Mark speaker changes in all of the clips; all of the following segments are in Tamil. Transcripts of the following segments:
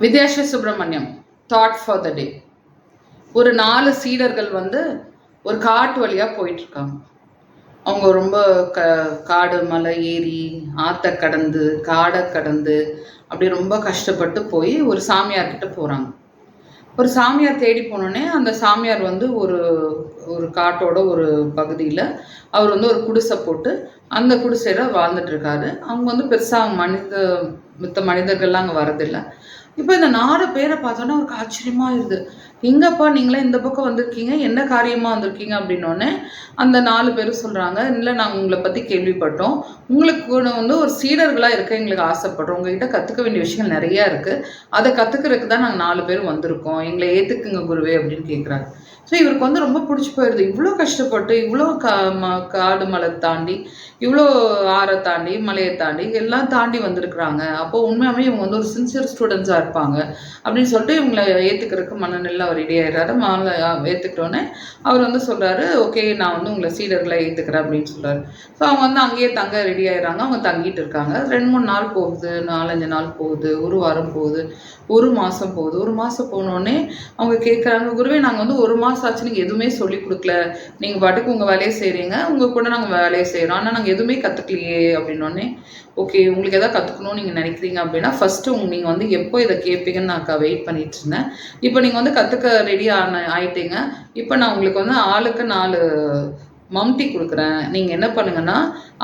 Speaker 1: Vidyashree Subramaniam thought for the day ஒரு நாலு சீடர்கள் வந்து ஒரு காட்டு வழியாக போயிட்டுருக்காங்க. அவங்க ரொம்ப க காடு மலை ஏறி ஆற்றை கடந்து காடை கடந்து அப்படி ரொம்ப கஷ்டப்பட்டு போய் ஒரு சாமியார்கிட்ட போகிறாங்க ஒரு சாமியார் தேடி போனோடனே அந்த சாமியார் வந்து ஒரு ஒரு காட்டோட ஒரு பகுதியில் அவர் வந்து ஒரு குடிசை போட்டு அந்த குடிசையில் வாழ்ந்துட்டு இருக்காரு அவங்க வந்து பெருசாக மனித மித்த மனிதர்கள்லாம் அங்கே வரதில்லை இப்போ இந்த நாலு பேரை பார்த்தோன்னா அவருக்கு ஆச்சரியமாக இருக்குது எங்கப்பா நீங்களே இந்த பக்கம் வந்திருக்கீங்க? என்ன காரியமாக வந்திருக்கீங்க? அப்படின்னோடனே அந்த நாலு பேரும் சொல்கிறாங்க இல்லை நாங்கள் உங்களை பற்றி கேள்விப்பட்டோம். உங்களுக்கு கூட வந்து ஒரு சீடர்களாக இருக்க எங்களுக்கு ஆசைப்படுறோம். உங்ககிட்ட கற்றுக்க வேண்டிய விஷயங்கள் நிறையா இருக்குது அதை கற்றுக்கிறதுக்கு தான் நாங்கள் நாலு பேரும் வந்திருக்கோம். எங்களை ஏற்றுக்குங்க குருவே அப்படின்னு கேட்குறாங்க ஸோ இவருக்கு வந்து ரொம்ப பிடிச்சி போயிடுது இவ்வளோ கஷ்டப்பட்டு இவ்வளோ கா ம காடு மலை தாண்டி இவ்வளோ ஆறை தாண்டி மலையை தாண்டி எல்லாம் தாண்டி வந்திருக்கிறாங்க. அப்போ உண்மையாகவே இவங்க வந்து ஒரு சின்சியர் ஸ்டூடெண்ட்ஸாக இருப்பாங்க. அப்படின்னு சொல்லிட்டு இவங்களை ஏற்றுக்கிறதுக்கு மனநிலை அவர் ரெடி ஆயிடுறாரு ஏற்றுக்கிட்டோன்னே அவர் வந்து சொல்கிறாரு ஓகே நான் வந்து உங்களை சீடர்களை ஏற்றுக்கிறேன் அப்படின்னு சொல்கிறாரு ஸோ அவங்க வந்து அங்கேயே தங்க ரெடி ஆயிடுறாங்க. அவங்க தங்கிட்டு இருக்காங்க. ரெண்டு மூணு நாள் போகுது நாலஞ்சு நாள் போகுது ஒரு வாரம் போகுது ஒரு மாதம் போகுது. ஒரு மாதம் போனோடனே அவங்க கேட்குறாங்க குருவே நாங்கள் வந்து ஒரு மாதம் ஆச்சு. நீங்கள் எதுவுமே சொல்லி கொடுக்கல. நீங்கள் பாட்டுக்கு உங்கள் வேலையை செய்கிறீங்க உங்கள் கூட நாங்கள் வேலையை செய்கிறோம் ஆனால் நாங்கள் எதுவுமே கற்றுக்கலையே அப்படின்னோடனே ஓகே உங்களுக்கு எதாவது கற்றுக்கணும்னு நீங்கள் நினைக்கிறீங்க அப்படின்னா ஃபஸ்ட்டு உங்க நீங்கள் வந்து எப்போ இதை கேட்பீங்கன்னு நான் வெயிட் பண்ணிட்டு இருந்தேன். இப்போ நீங்கள் வந்து கற்றுக்க ரெடி ஆன ஆயிட்டீங்க. இப்போ நான் உங்களுக்கு வந்து ஆளுக்கு நாலு மம்டி கொடுக்குறேன். நீங்கள் என்ன பண்ணுங்கன்னா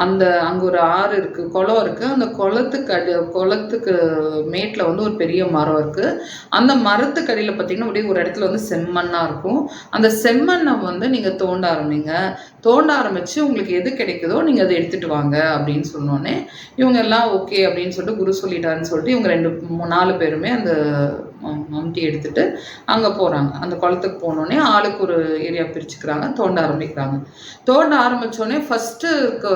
Speaker 1: அந்த அங்கே ஒரு ஆறு இருக்குது குளம் இருக்குது அந்த குளத்துக்கு அடி குளத்துக்கு மேட்டில் வந்து ஒரு பெரிய மரம் இருக்குது அந்த மரத்துக்கு அடியில் பார்த்தீங்கன்னா அப்படியே ஒரு இடத்துல வந்து செம்மண்ணாக இருக்கும். அந்த செம்மண்ணை வந்து நீங்கள் தோண்ட ஆரம்பிங்க. தோண்ட ஆரம்பித்து உங்களுக்கு எது கிடைக்குதோ நீங்கள் அதை எடுத்துகிட்டு வாங்க அப்படின்னு சொன்னோன்னே இவங்க எல்லாம் ஓகே அப்படின்னு சொல்லிட்டு குரு சொல்லிட்டாருன்னு சொல்லிட்டு இவங்க ரெண்டு நாலு பேருமே அந்த மம்டி எடுத்துட்டு அங்கே போகிறாங்க அந்த குளத்துக்கு போனோடனே ஆளுக்கு ஒரு ஏரியா பிரிச்சுக்கிறாங்க. தோண்ட ஆரம்பிக்கிறாங்க. தோண்ட ஆரம்பித்தோடனே ஃபஸ்ட்டுக்கு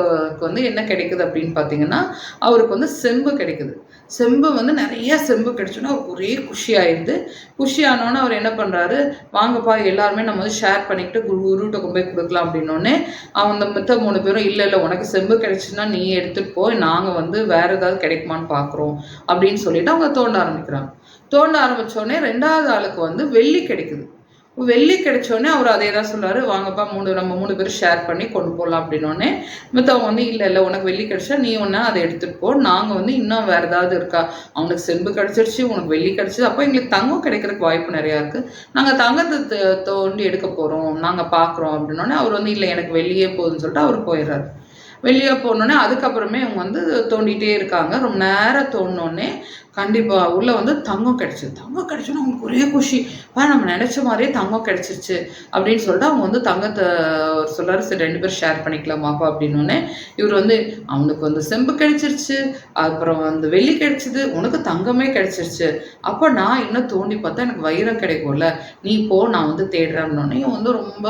Speaker 1: வந்து என்ன கிடைக்குது அப்படின்னு பார்த்தீங்கன்னா அவருக்கு வந்து செம்பு கிடைக்குது. செம்பு வந்து நிறைய செம்பு கிடைச்சோன்னா அவருக்கு ஒரே குஷி ஆயிடுது குஷி ஆனோன்னே அவர் என்ன பண்ணுறாரு வாங்கப்பா எல்லாருமே நம்ம வந்து ஷேர் பண்ணிக்கிட்டு குரு குருட்டை கொண்டு போய் கொடுக்கலாம் அப்படின்னோடனே அவங்க மித்த மூணு பேரும் இல்லை இல்லை உனக்கு செம்பு கிடைச்சுன்னா நீ எடுத்துகிட்டு போய் நாங்கள் வந்து வேறு ஏதாவது கிடைக்குமான்னு பார்க்குறோம் அப்படின்னு சொல்லிட்டு அவங்க தோண்ட ஆரம்பிக்கிறாங்க. தோண்ட ஆரம்பித்தோடனே ரெண்டாவது ஆளுக்கு வந்து வெள்ளி கிடைக்குது. வெள்ளி கிடைச்சோடனே அவர் அதே தான் சொல்கிறாரு வாங்கப்பா மூணு நம்ம மூணு பேரும் ஷேர் பண்ணி கொண்டு போகலாம் அப்படின்னோடனே மற்றவங்க வந்து இல்லை இல்லை உனக்கு வெள்ளி கிடைச்சா நீ ஒன்றா அதை எடுத்துகிட்டு போ நாங்கள் வந்து இன்னும் வேறு ஏதாவது இருக்கா? அவனுக்கு செம்பு கிடச்சிருச்சு உனக்கு வெள்ளி கிடைச்சிது அப்போ எங்களுக்கு தங்கம் கிடைக்கிறதுக்கு வாய்ப்பு நிறையா இருக்குது நாங்கள் தங்கத்தை தோண்டி எடுக்க போகிறோம் நாங்கள் பார்க்குறோம் அப்படின்னோடனே அவர் வந்து இல்லை எனக்கு வெளியே போகுதுன்னு சொல்லிட்டு அவர் போயிடுறாரு. வெளியே போனோடனே அதுக்கப்புறமே அவங்க வந்து தோண்டிகிட்டே இருக்காங்க. ரொம்ப நேரம் தோணுனோடனே கண்டிப்பாக உள்ளே வந்து தங்கம் கிடச்சிது. தங்கம் கிடைச்சோன்னா அவங்களுக்கு ஒரே குஷி. பா நம்ம நினச்ச மாதிரியே தங்கம் கிடச்சிருச்சு அப்படின்னு சொல்லிட்டு அவங்க வந்து தங்கத்தை சொல்கிறாரு சரி ரெண்டு பேரும் ஷேர் பண்ணிக்கலாமாப்பா அப்படின்னோடனே இவர் வந்து அவனுக்கு வந்து செம்பு கிடச்சிருச்சு அப்புறம் வந்து வெள்ளி கிடைச்சிது உனக்கு தங்கமே கிடச்சிருச்சு. அப்போ நான் இன்னும் தோண்டி பார்த்தா எனக்கு வைரம் கிடைக்கும்ல. நீ போ நான் வந்து தேடுறேன்னொடனே வந்து ரொம்ப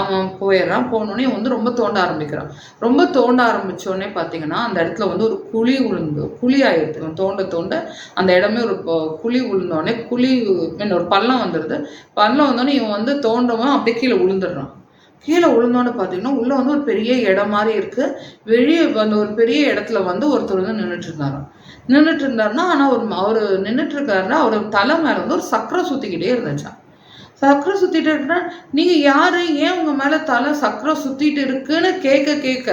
Speaker 1: அவன் போயிடுறான். போனோடனே வந்து ரொம்ப தோண்ட ஆரம்பிக்கிறான். ரொம்ப தோண்ட ஆரம்பித்தோடனே பார்த்தீங்கன்னா அந்த இடத்துல வந்து ஒரு குழி உளுந்து குழி ஆயிடுது தோண்ட தோண்ட அந்த இடமே ஒரு குழி விழுந்தோடனே குழி மீன் ஒரு பள்ளம் வந்துடுது பள்ளம் வந்தோடனே இவன் வந்து தோண்டவும் அப்படியே கீழே விழுந்துடுறான் கீழே விழுந்தோன்னு பார்த்தீங்கன்னா உள்ளே வந்து ஒரு பெரிய இடம் மாதிரி இருக்குது வெளியே அந்த ஒரு பெரிய இடத்துல வந்து ஒருத்தர் வந்து நின்றுட்டு இருந்தாராம் நின்றுட்டு இருந்தாருன்னா ஆனால் ஒரு அவர் நின்றுட்டு இருக்காருன்னா அவர் தலை மேலே வந்து ஒரு சக்கரை சுற்றிக்கிட்டே இருந்துச்சான் சக்கரை சுற்றிட்டு இருக்குன்னா நீங்கள் யார் ஏன் உங்கள் மேலே தலை சக்கரை சுற்றிட்டு இருக்குன்னு கேட்க கேட்க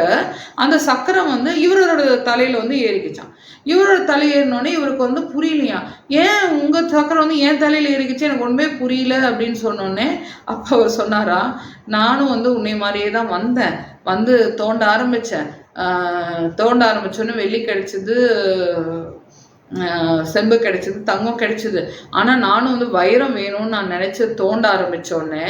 Speaker 1: அந்த சக்கரை வந்து இவரோட தலையில் வந்து ஏறிக்குச்சான் இவரோட தலை ஏறினோடனே இவருக்கு வந்து புரியலையா? ஏன் உங்கள் சக்கரை வந்து ஏன் தலையில் ஏறிக்குச்சு? எனக்கு ஒன்றுமே புரியல அப்படின்னு சொன்னோடனே அப்போ அவர் சொன்னாரா நானும் வந்து உன்னை மாதிரியே தான் வந்தேன். வந்து தோண்ட ஆரம்பித்தேன் தோண்ட ஆரம்பிச்சோன்னே வெள்ளி கிடைச்சது செம்பு கிடைச்சிது தங்கம் கிடைச்சிது. ஆனால் நானும் வந்து வைரம் வேணும்னு நான் நினச்சி தோண்ட ஆரம்பித்தோடனே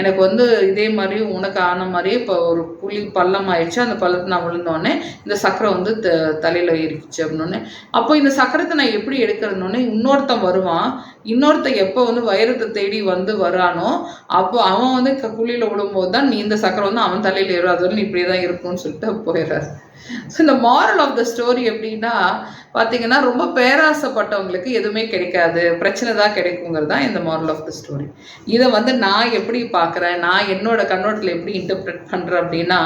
Speaker 1: எனக்கு வந்து இதே மாதிரி உனக்கு ஆன மாதிரி இப்போ ஒரு குழி பள்ளம் ஆயிடுச்சு. அந்த பள்ளத்தை நான் விழுந்தோடனே இந்த சக்கரை வந்து த தலையில் ஏறிக்குச்சு அப்படின்னோடனே அப்போ இந்த சக்கரத்தை நான் எப்படி எடுக்கிறதுனோடனே இன்னொருத்தன் வருவான். இன்னொருத்தன் எப்போ வந்து வைரத்தை தேடி வந்து வரானோ அப்போ அவன் வந்து குழியில் விடும்போது விழும்போது தான் நீ இந்த சக்கரை வந்து அவன் தலையில் ஏறும். அது வந்து இப்படியே தான் இருக்கும்னு சொல்லிட்டு போயிடுறாரு. ஸோ இந்த மாரல் ஆஃப் த ஸ்டோரி எப்படின்னா பார்த்தீங்கன்னா ரொம்ப பேராசைப்பட்டவங்களுக்கு எதுவுமே கிடைக்காது. பிரச்சனை தான் கிடைக்குங்கிறது தான் இந்த மாரல் ஆஃப் த ஸ்டோரி இதை வந்து நான் எப்படி பார்க்குறேன்? நான் என்னோட கண்ணோட்டத்தில் எப்படி இன்டர்பிரட் பண்ணுறேன் அப்படின்னா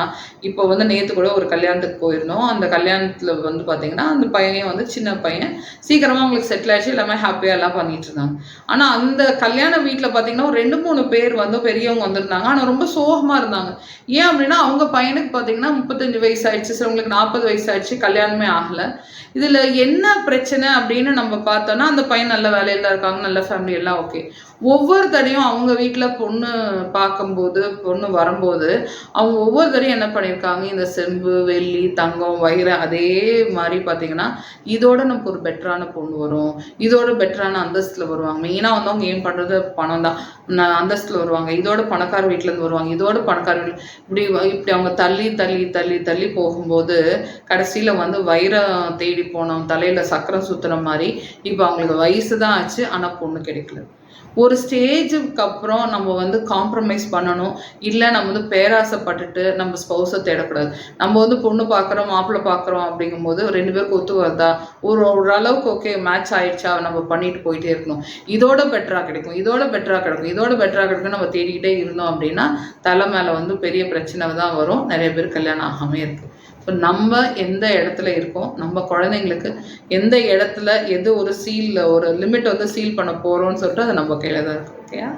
Speaker 1: இப்போ வந்து நேற்று கூட ஒரு கல்யாணத்துக்கு போயிருந்தோம். அந்த கல்யாணத்தில் வந்து பார்த்தீங்கன்னா அந்த பையன் வந்து சின்ன பையன். சீக்கிரமாக அவங்களுக்கு செட்டில் ஆச்சு எல்லாமே ஹாப்பியாக எல்லாம் பண்ணிட்டு இருந்தாங்க. ஆனால் அந்த கல்யாண வீட்டில் பார்த்தீங்கன்னா ஒரு ரெண்டு மூணு பேர் வந்து பெரியவங்க வந்திருந்தாங்க. ஆனால் ரொம்ப சோகமாக இருந்தாங்க. ஏன் அப்படின்னா அவங்க பையனுக்கு பார்த்தீங்கன்னா முப்பத்தஞ்சு வயசு ஆயிடுச்சு பசங்களுக்கு நாற்பது வயசு கல்யாணமே ஆகலை. இதில் என்ன பிரச்சனை அப்படின்னு நம்ம பார்த்தோன்னா அந்த பையன் நல்ல வேலையில இருக்காங்க நல்ல ஃபேமிலி எல்லாம் ஓகே ஒவ்வொரு தடையும் அவங்க வீட்டில் பொண்ணு பார்க்கும்போது பொண்ணு வரும்போது அவங்க ஒவ்வொரு தடையும் என்ன பண்ணியிருக்காங்க? இந்த செம்பு வெள்ளி தங்கம் வயிறு அதே மாதிரி பார்த்தீங்கன்னா இதோட நமக்கு ஒரு பெட்டரான பொண்ணு வரும். இதோட பெட்டரான அந்தஸ்தில் வருவாங்க. மெயினாக வந்து அவங்க ஏன் பண்ணுறது பணம் தான். நான் அந்தஸ்தில் வருவாங்க. இதோட பணக்கார வீட்டிலேருந்து வருவாங்க. இதோட பணக்கார வீட்டில் இப்படி இப்படி அவங்க தள்ளி தள்ளி தள்ளி தள்ளி போகும்போது கடைசியில் வந்து வைரம் தேடி போனோம் தலையில் சக்கரம் சுற்றுன மாதிரி. இப்போ அவங்களுக்கு வயசு தான் ஆச்சு ஆனால் பொண்ணு கிடைக்கல. ஒரு ஸ்டேஜுக்கு அப்புறம் நம்ம வந்து காம்ப்ரமைஸ் பண்ணணும். இல்லை நம்ம வந்து பேராசைப்பட்டுட்டு நம்ம ஸ்பௌஸை தேடக்கூடாது. நம்ம வந்து பொண்ணு பார்க்குறோம் மாப்பிள்ளை பார்க்குறோம் அப்படிங்கும்போது ரெண்டு பேருக்கு ஒத்து வருதா? ஒரு ஓரளவுக்கு ஓகே மேட்ச் ஆயிடுச்சா? நம்ம பண்ணிட்டு போயிட்டே இருக்கணும். இதோட பெட்டராக கிடைக்கும் இதோட பெட்டராக கிடைக்கும் இதோட பெட்டராக கிடைக்கும் நம்ம தேடிக்கிட்டே இருந்தோம் அப்படின்னா தலை மேலே வந்து பெரிய பிரச்சனை தான் வரும். நிறைய பேர் கல்யாணம் ஆகாமே இருக்குது ஸோ நம்ம எந்த இடத்துல இருக்கோம் நம்ம குழந்தைங்களுக்கு எந்த இடத்துல எது ஒரு சீல் ஒரு லிமிட் வந்து சீல் பண்ண போகிறோம்னு சொல்லிட்டு அது நம்ம கையில் தான் இருக்கும் ஓகேயா